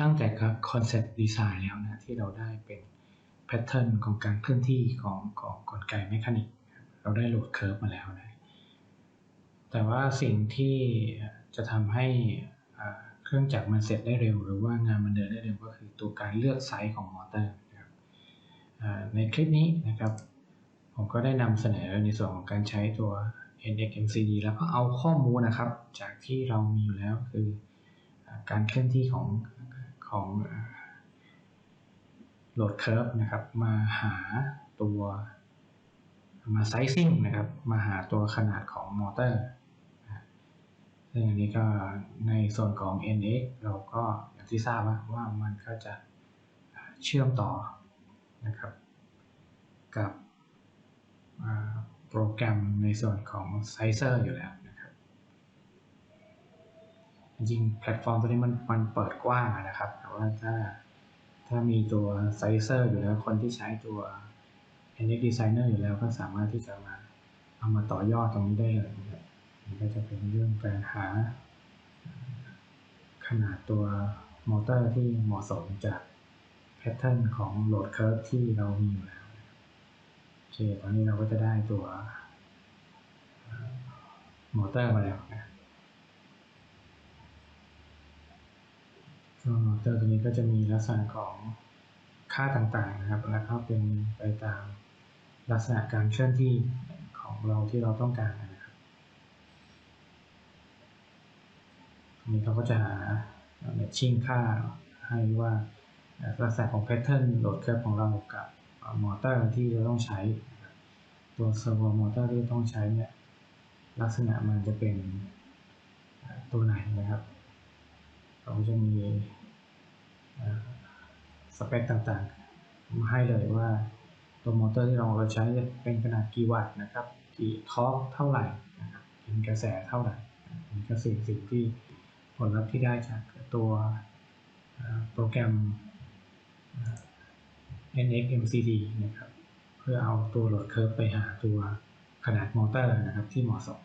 ตั้งแต่คอนเซ็ปต์ดีไซน์แล้วนะที่เราได้เป็นแพทเทิร์นของการเคลื่อนที่ของของกลไกเมคานิกเราได้โหลดเคอร์ฟมาแล้วนะแต่ว่าสิ่งที่จะทำให้เครื่องจักรมันเสร็จได้เร็ว หรือว่างานมันเดินได้เร็วก็คือตัวการเลือกไซส์ของมอเตอร์นะครับในคลิปนี้นะครับผมก็ได้นำเสนอในส่วนของการใช้ตัว NXMCD แล้วก็เอาข้อมูลนะครับ จากที่เรามีอยู่แล้วคือการเคลื่อนที่ของ ของโหลดเคอร์ฟนะครับ มาหาตัว มาไซซิ่งนะครับ มาหาตัวขนาดของมอเตอร์ซึ่งอันนี้ก็ในส่วนของ NX เราก็อย่างที่ทราบว่ามันก็จะเชื่อมต่อนะครับ กับโปรแกรมในส่วนของไซเซอร์อยู่แล้ว จริงแพลตฟอร์มตัวนี้มันมันเปิดกว้างนะครับ แต่ว่าถ้าถ้ามีตัวไซเซอร์อยู่แล้วคนที่ใช้ตัว NX Designer อยู่แล้วก็สามารถที่จะมาเอามาต่อยอดตรงนี้ได้เลยนะครับมันก็จะเป็นเรื่องการหา ขนาดตัวมอเตอร์ที่เหมาะสมจากแพทเทิร์นของโหลดเคอร์ฟที่เรามีอยู่แล้วโอเคตอนนี้เราก็จะได้ตัวมอเตอร์มาแล้วนะตัวมอ เตอร์ตัวนี้ก็จะมีลักษณะของค่าต่างๆนะครับ แล้วก็เป็นไปตามลักษณะการเคลื่อนที่ของเราที่เราต้องการนะครับอันนี้เขาก็จะหาแมทชิ่งค่าให้ว่าลักษณะของแพทเทิร์นโหลดเคร์ฟของเรากับมอเตอร์ที่เราต้องใช้ ตัวเซอร์โวมอเตอร์ที่ต้องใช้เนี่ยลักษณะมันจะเป็นตัวไหนนะครับเราจะมี สเปคต่างๆ มาให้เลยว่าตัวมอเตอร์ที่เราเราใช้จะเป็นขนาดกี่วัตต์นะครับ กี่ทอร์กเท่าไหร่นะครับเป็นกระแสเท่าไหร่นี่ก็สิ่งสิ่งที่ผลลัพธ์ที่ได้จากตัวโปรแกรม NX MCD นะครับ เพื่อเอาตัวโหลดเคอร์ฟไปหาตัวขนาดมอเตอร์นะครับที่เหมาะสม